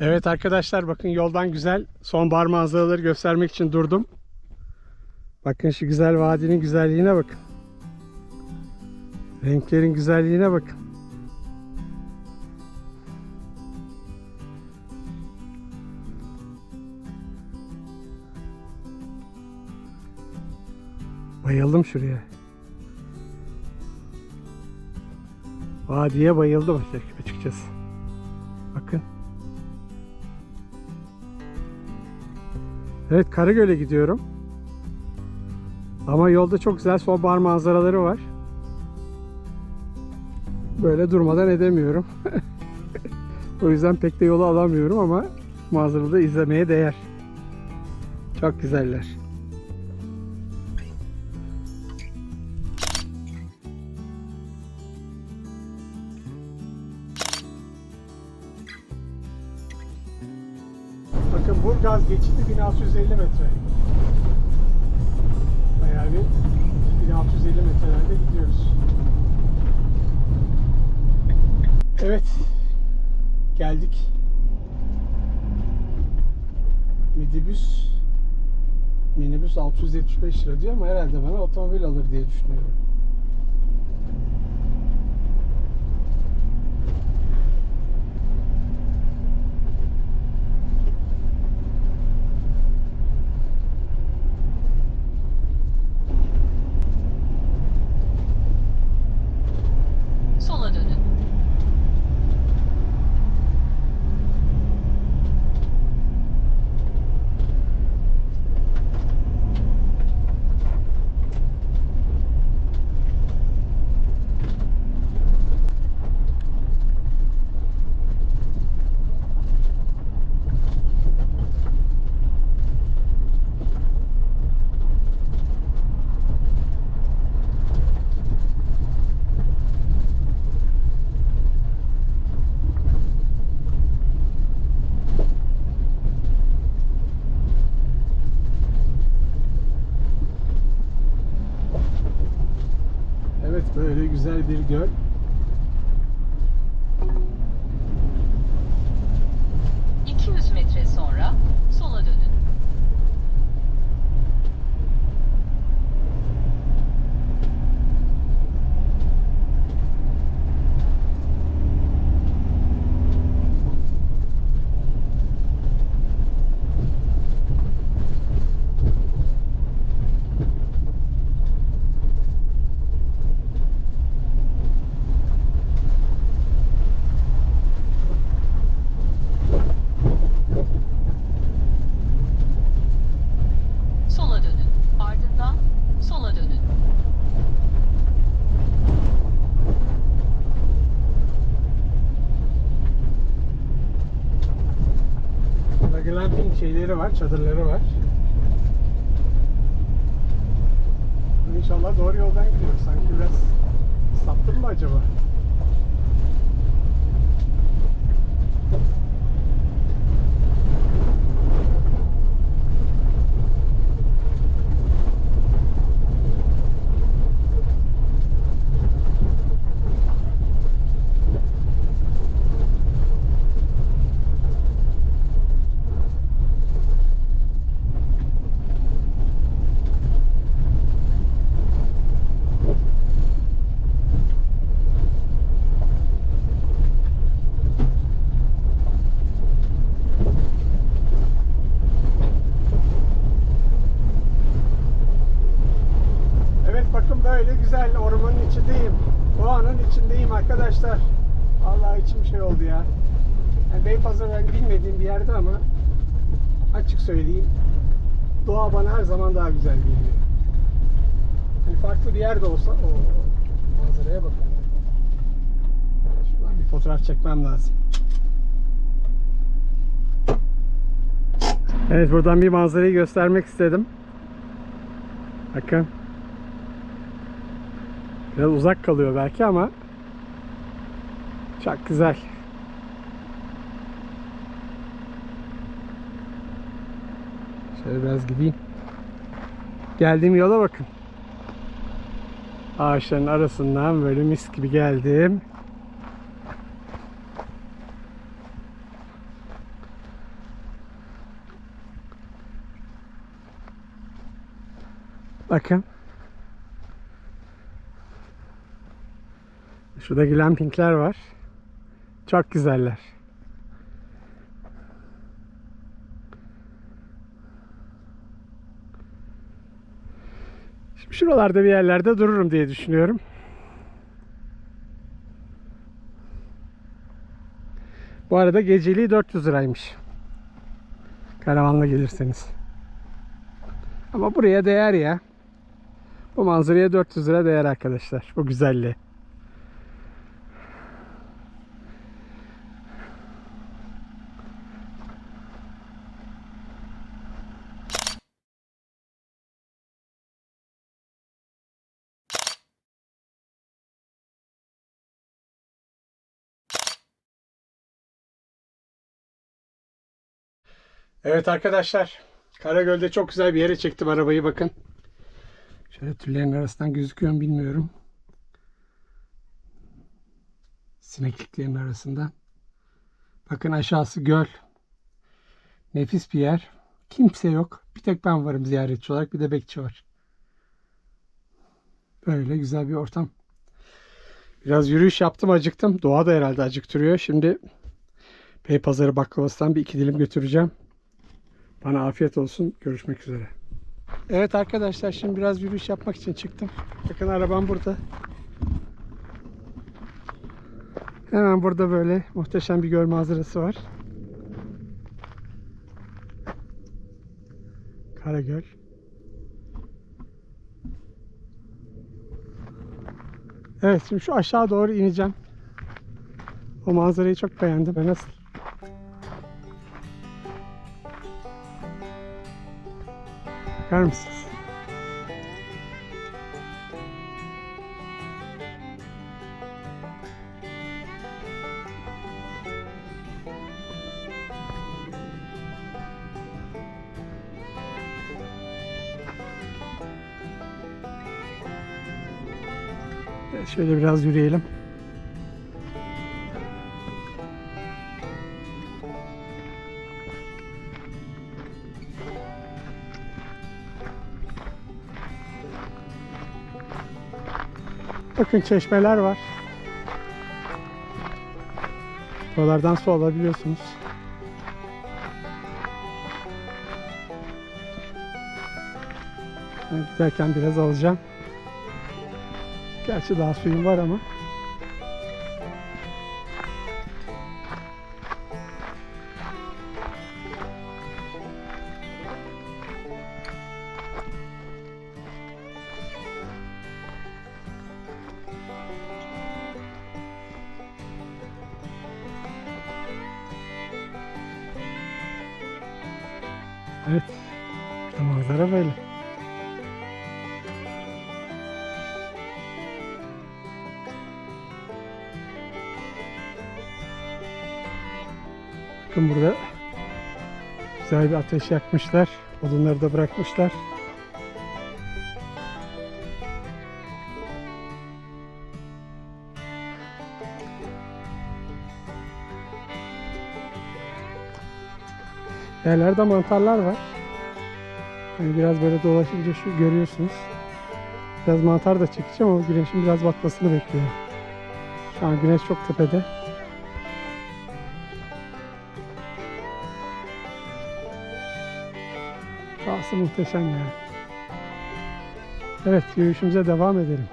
Evet arkadaşlar bakın yoldan güzel sonbahar manzaraları göstermek için durdum. Bakın şu güzel vadinin güzelliğine bakın. Renklerin güzelliğine bakın. Bayıldım şuraya. Vadiye bayıldım açık- açıkçası. Evet Karagöl'e gidiyorum. Ama yolda çok güzel sonbahar manzaraları var. Böyle durmadan edemiyorum. o yüzden pek de yolu alamıyorum ama manzarayı da izlemeye değer. Çok güzeller. Geçidi 1650 metre. Bayağı bir 1650 metrelerde gidiyoruz. Evet. Geldik. Midibüs minibüs 675 lira diyor ama herhalde bana otomobil alır diye düşünüyorum. Güzel bir göl. Şeyleri var, çadırları var. İnşallah doğru yoldan gidiyoruz. Sanki biraz saptım mı acaba? Evet bakın böyle güzel ormanın içindeyim. Doğanın içindeyim arkadaşlar. Vallahi içim şey oldu ya. Yani Beypazarı ben bilmediğim bir yerde ama açık söyleyeyim. Doğa bana her zaman daha güzel geliyor. Hani farklı bir yerde olsa o manzaraya bakın. Şuradan bir fotoğraf çekmem lazım. Evet buradan bir manzarayı göstermek istedim. Bakın. Biraz uzak kalıyor belki ama çok güzel. Şöyle biraz gideyim. Geldiğim yola bakın. Ağaçların arasından böyle mis gibi geldim. Bakın. Şurada glampingler var. Çok güzeller. Şimdi şuralarda bir yerlerde dururum diye düşünüyorum. Bu arada geceliği 400 liraymış. Karavanla gelirseniz. Ama buraya değer ya. Bu manzaraya 400 lira değer arkadaşlar. Bu güzelliği. Evet arkadaşlar. Karagöl'de çok güzel bir yere çektim arabayı bakın. Şöyle tüllerin arasından gözüküyor mu bilmiyorum. Sinekliklerin arasından. Bakın aşağısı göl. Nefis bir yer. Kimse yok. Bir tek ben varım ziyaretçi olarak. Bir de bekçi var. Böyle güzel bir ortam. Biraz yürüyüş yaptım acıktım. Doğa da herhalde acıktırıyor. Şimdi Beypazarı baklavasından bir iki dilim götüreceğim. Bana afiyet olsun. Görüşmek üzere. Evet arkadaşlar şimdi biraz yürüyüş yapmak için çıktım. Bakın arabam burada. Hemen burada böyle muhteşem bir göl manzarası var. Karagöl. Evet şimdi şu aşağı doğru ineceğim. O manzarayı çok beğendim. Nasıl? Bakar mısınız? Şöyle biraz yürüyelim. Bakın çeşmeler var. Buralardan su alabiliyorsunuz. Ben giderken biraz alacağım. Gerçi daha suyum var ama. Bir ateş yakmışlar. Odunları da bırakmışlar. Yerlerde mantarlar var. Hani biraz böyle dolaşınca şu görüyorsunuz. Biraz mantar da çekeceğim ama güneşin biraz batmasını bekliyorum. Şu an güneş çok tepede. Doğası muhteşem yani. Evet yürüyüşümüze devam edelim.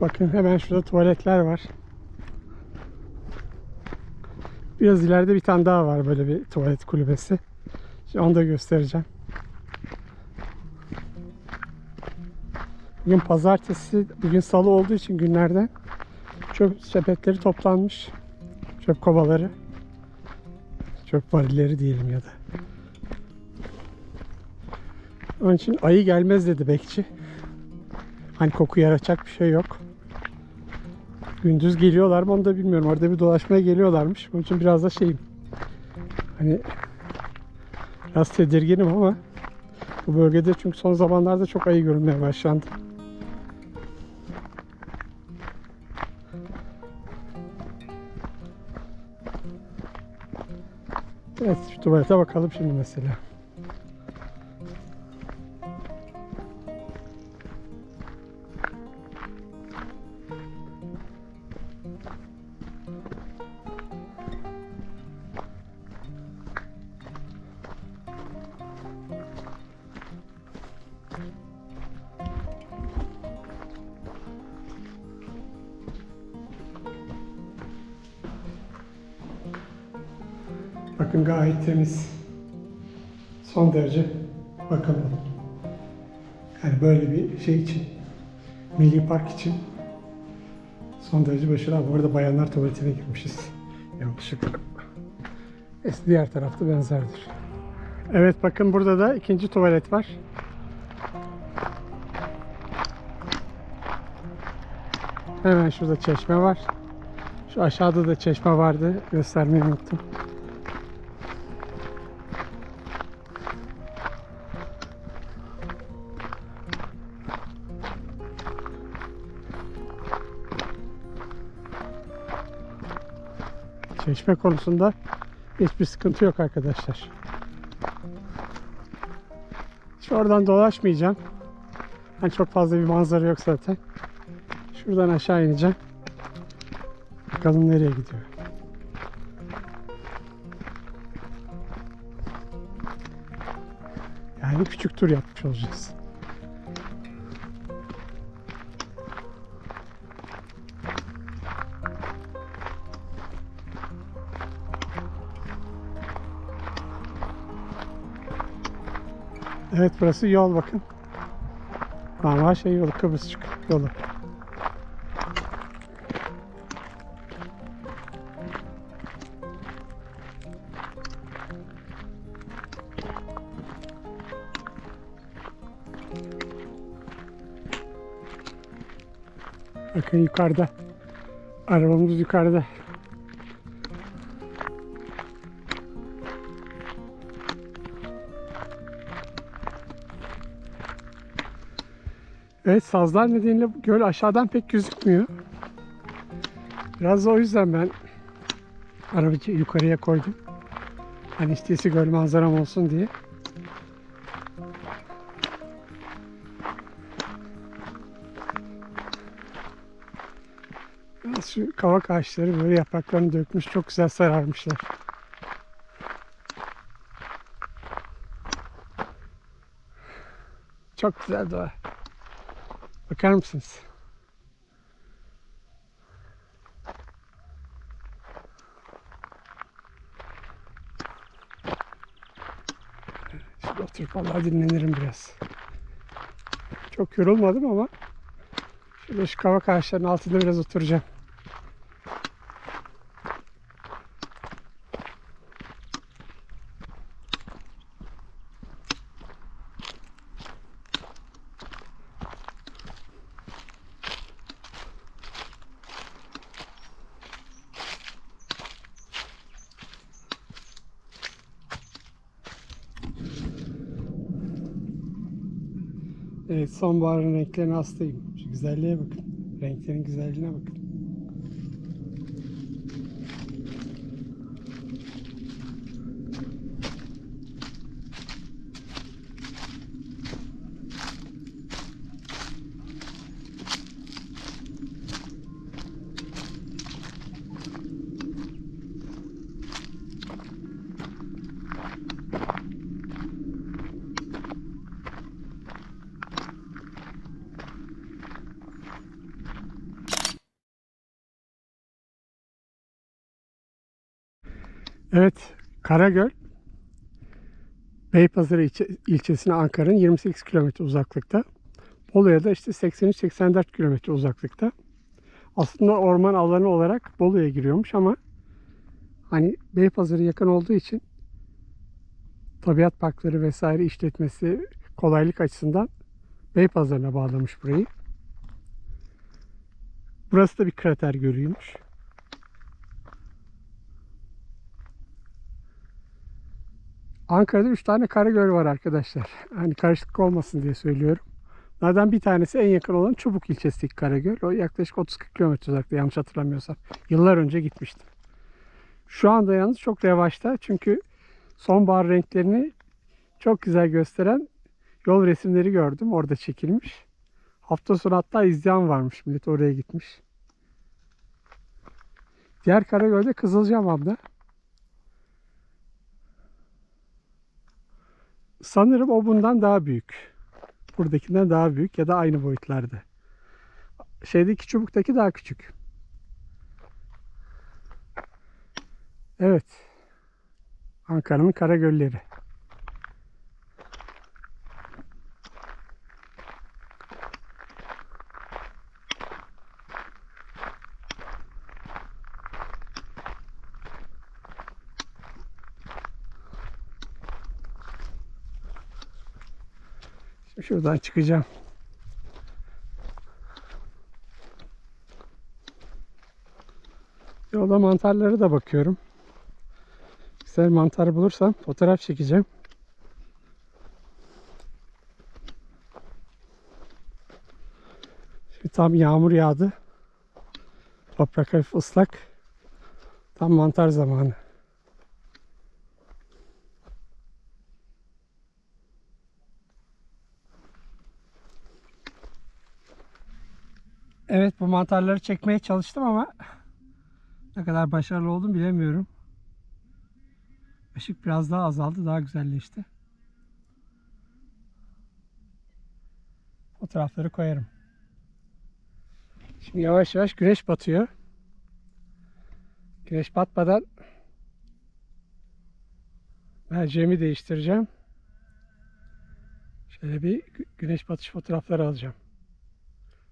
Bakın hemen şurada tuvaletler var. Biraz ileride bir tane daha var böyle bir tuvalet kulübesi. Şimdi onu da göstereceğim. Bugün pazartesi, bugün salı olduğu için günlerden çöp sepetleri toplanmış. Çöp kovaları. Çöp varilleri diyelim ya da. Onun için ayı gelmez dedi bekçi. Hani koku yaratacak bir şey yok. Gündüz geliyorlar mı onu da bilmiyorum. Orada bir dolaşmaya geliyorlarmış. Onun için biraz da şeyim. Hani biraz tedirginim ama Bu bölgede çünkü son zamanlarda çok ayı görülmeye başlandı. Evet, şu tuvalete bakalım şimdi mesela. Temiz. Son derece bakımlı. Yani böyle bir şey için, milli park için son derece başarılı. Bu arada bayanlar tuvaletine girmişiz. Yanlışlıkla. Diğer tarafta benzerdir. Evet bakın burada da ikinci tuvalet var. Hemen şurada çeşme var. Şu aşağıda da çeşme vardı. Göstermeyi unuttum. Çeşme konusunda hiçbir sıkıntı yok arkadaşlar. Hiç oradan dolaşmayacağım. Hani çok fazla bir manzara yok zaten. Şuradan aşağı ineceğim. Bakalım nereye gidiyor. Yani küçük tur yapmış olacağız. Evet burası yol bakın. Normal şey yolu Kıbrısçık yolu. Bakın yukarıda. Arabamız yukarıda. Evet sazlar nedeniyle göl aşağıdan pek gözükmüyor. Biraz da o yüzden ben arabayı yukarıya koydum. Hani isteyesi göl manzaram olsun diye. Şu kavak ağaçları böyle yapraklarını dökmüş. Çok güzel sararmışlar. Çok güzel doğa. Bakar mısınız? Şimdi oturup vallahi dinlenirim biraz. Çok yorulmadım ama şöyle şu kavak ağaçlarının altında biraz oturacağım. Evet sonbaharın renklerine hastayım. Şu güzelliğe bakın. Renklerin güzelliğine bakın. Evet, Karagöl Beypazarı ilçe, ilçesine Ankara'nın 28 kilometre uzaklıkta. Bolu'ya da işte 83-84 kilometre uzaklıkta. Aslında orman alanı olarak Bolu'ya giriyormuş ama hani Beypazarı yakın olduğu için tabiat parkları vesaire işletmesi kolaylık açısından Beypazarı'na bağlamış burayı. Burası da bir krater gölüymüş. Ankara'da 3 tane Karagöl var arkadaşlar. Hani karışıklık olmasın diye söylüyorum. Bunlardan bir tanesi en yakın olan Çubuk ilçesindeki Karagöl. O yaklaşık 30-40 kilometre uzakta yanlış hatırlamıyorsam. Yıllar önce gitmiştim. Şu anda yalnız çok revaçta. Çünkü sonbahar renklerini çok güzel gösteren yol resimleri gördüm. Orada çekilmiş. Hafta sonu hatta izleyen varmış. Millet oraya gitmiş. Diğer Karagöl'de Kızılcahamam'da. Sanırım o bundan daha büyük. Buradakinden daha büyük ya da aynı boyutlarda. Şeydeki çubuktaki daha küçük. Evet. Ankara'nın Karagölleri. Şimdi şuradan çıkacağım. Yolda mantarları da bakıyorum. Güzel mantar bulursam fotoğraf çekeceğim. Şimdi tam yağmur yağdı. Toprak hafif ıslak. Tam mantar zamanı. Evet bu mantarları çekmeye çalıştım ama ne kadar başarılı oldum bilemiyorum. Işık biraz daha azaldı, daha güzelleşti. Fotoğrafları koyarım. Şimdi yavaş yavaş güneş batıyor. Güneş batmadan merceğimi değiştireceğim. Şöyle bir gü- güneş batış fotoğrafları alacağım.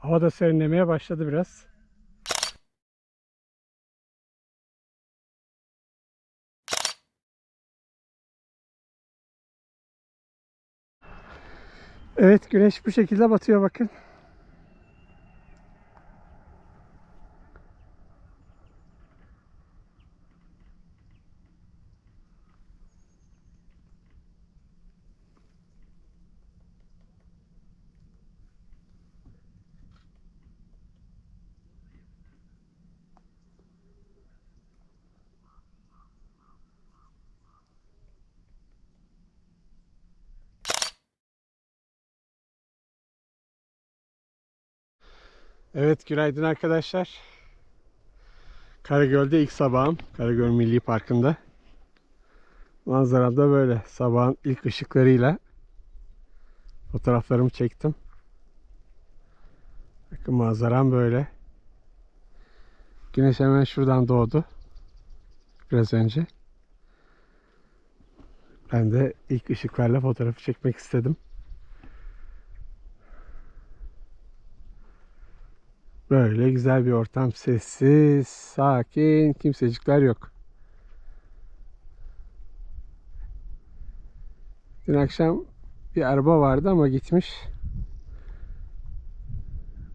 Hava da serinlemeye başladı biraz. Evet güneş bu şekilde batıyor bakın. Evet günaydın arkadaşlar. Karagöl'de ilk sabahım. Karagöl Milli Parkı'nda. Manzaram da böyle. Sabahın ilk ışıklarıyla fotoğraflarımı çektim. Bakın manzaram böyle. Güneş hemen şuradan doğdu. Biraz önce. Ben de ilk ışıklarla fotoğrafı çekmek istedim. Böyle güzel bir ortam. Sessiz, sakin, kimsecikler yok. Dün akşam bir araba vardı ama gitmiş.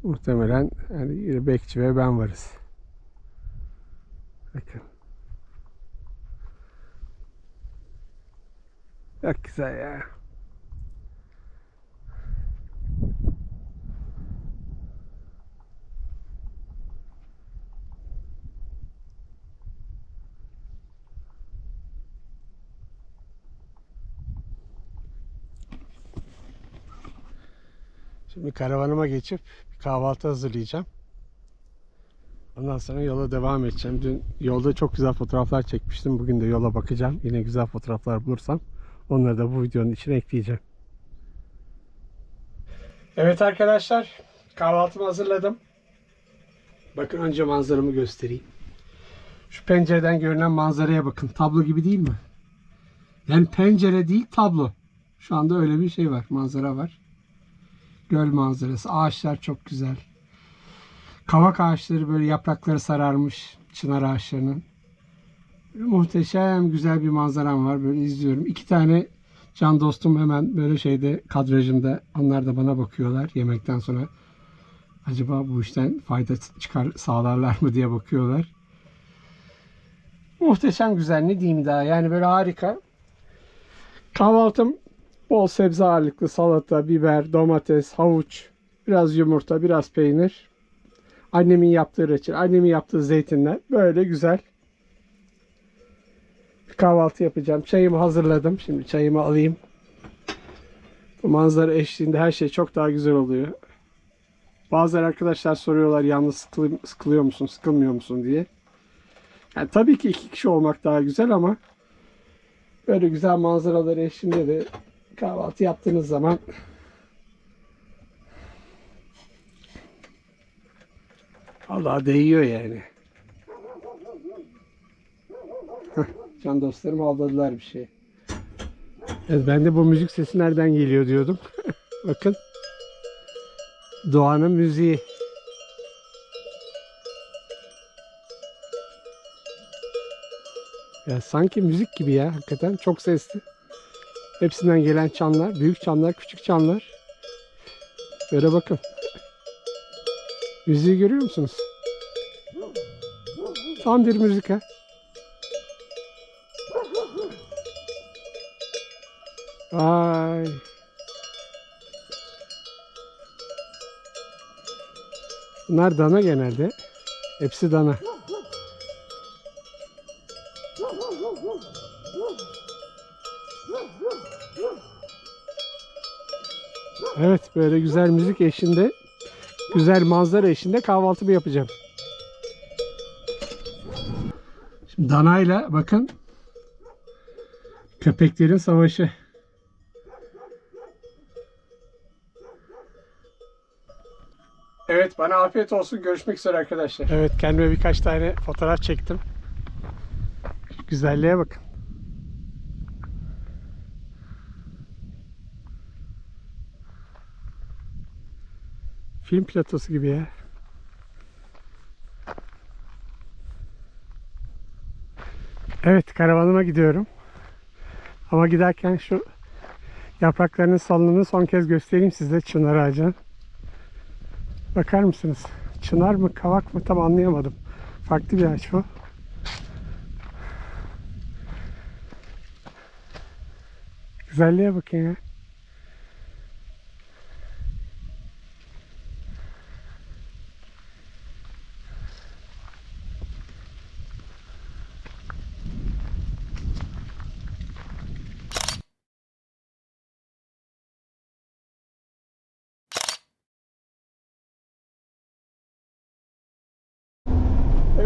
Muhtemelen yani bekçi ve ben varız. Bakın. Çok güzel ya. Şimdi karavanıma geçip kahvaltı hazırlayacağım. Ondan sonra yola devam edeceğim. Dün yolda çok güzel fotoğraflar çekmiştim. Bugün de yola bakacağım. Yine güzel fotoğraflar bulursam onları da bu videonun içine ekleyeceğim. Evet arkadaşlar kahvaltımı hazırladım. Bakın önce manzaramı göstereyim. Şu pencereden görünen manzaraya bakın. Tablo gibi değil mi? Yani pencere değil tablo. Şu anda öyle bir şey var. Manzara var. Göl manzarası. Ağaçlar çok güzel. Kavak ağaçları böyle yaprakları sararmış. Çınar ağaçlarının. Muhteşem güzel bir manzaram var. Böyle izliyorum. İki tane can dostum hemen böyle şeyde kadrajımda. Onlar da bana bakıyorlar yemekten sonra. Acaba bu işten fayda çıkar sağlarlar mı diye bakıyorlar. Muhteşem güzel ne diyeyim daha yani böyle harika. Kahvaltım bol sebze ağırlıklı salata, biber, domates, havuç, biraz yumurta, biraz peynir. Annemin yaptığı reçel, annemin yaptığı zeytinler. Böyle güzel. Bir kahvaltı yapacağım. Çayımı hazırladım. Şimdi çayımı alayım. Bu manzara eşliğinde her şey çok daha güzel oluyor. Bazı arkadaşlar soruyorlar yalnız sıkılı- sıkılıyor musun, sıkılmıyor musun diye. Yani tabii ki iki kişi olmak daha güzel ama böyle güzel manzaralar eşliğinde de kahvaltı yaptığınız zaman Allah değiyor yani. Can dostlarım avladılar bir şey. Evet, ben de bu müzik sesi nereden geliyor diyordum. Bakın. Doğanın müziği. Ya sanki müzik gibi ya hakikaten çok sesli. Hepsinden gelen çanlar, büyük çanlar, küçük çanlar. Böyle bakın. Müziği görüyor musunuz? Tam bir müzik ha. Ay. Bunlar dana genelde. Hepsi dana. Evet böyle güzel müzik eşliğinde güzel manzara eşliğinde kahvaltımı yapacağım. Şimdi danayla bakın köpeklerin savaşı. Evet bana afiyet olsun. Görüşmek üzere arkadaşlar. Evet kendime birkaç tane fotoğraf çektim. Güzelliğe bakın. Film platosu gibi ya. Evet karavanıma gidiyorum. Ama giderken şu yapraklarının salınını son kez göstereyim size çınar ağacının. Bakar mısınız? Çınar mı kavak mı tam anlayamadım. Farklı bir ağaç bu. Güzelliğe bakın ya.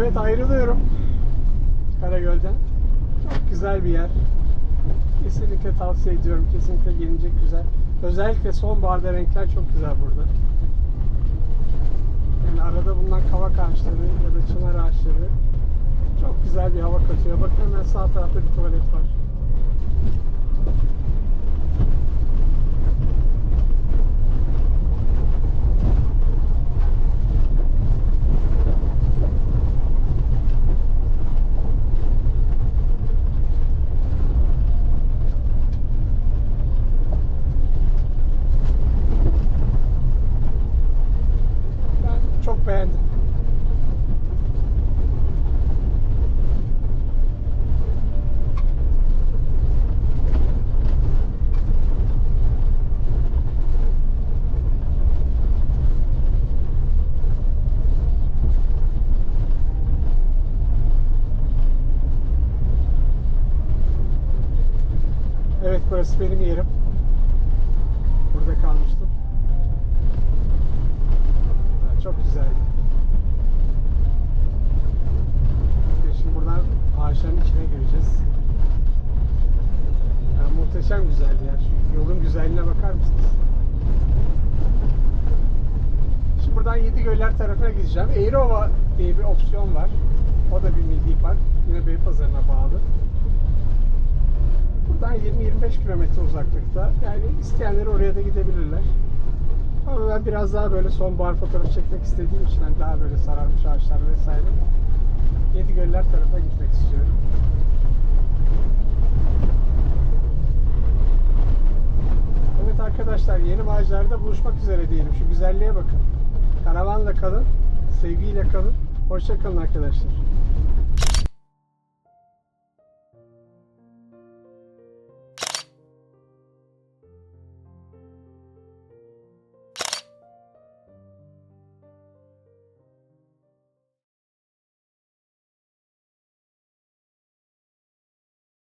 Evet ayrılıyorum. Karagöl'den. Çok güzel bir yer. Kesinlikle tavsiye ediyorum. Kesinlikle gelinecek güzel. Özellikle sonbaharda renkler çok güzel burada. Yani arada bulunan kavak ağaçları ya da çınar ağaçları çok güzel bir hava katıyor. Bakın hemen sağ tarafta bir tuvalet var. Ben çok beğendim. Evet benim yerim. Burada kalmıştım. Çok güzel. Şimdi buradan ağaçların içine gireceğiz. Yani muhteşem güzel bir yer. Şu Yolun güzelliğine bakar mısınız? Şimdi buradan Yedigöller tarafına gideceğim. Eğriova diye bir opsiyon var. O da bir milli park. Yine Beypazarı'na bağlı. Buradan 20-25 kilometre uzaklıkta. Yani isteyenler oraya da gidebilirler. Ama ben biraz daha böyle sonbahar fotoğrafı çekmek istediğim için hani daha böyle sararmış ağaçlar vesaire. Yedigöller tarafa gitmek istiyorum. Evet arkadaşlar yeni maceralarda buluşmak üzere diyelim. Şu güzelliğe bakın. Karavanla kalın, sevgiyle kalın. Hoşça kalın arkadaşlar.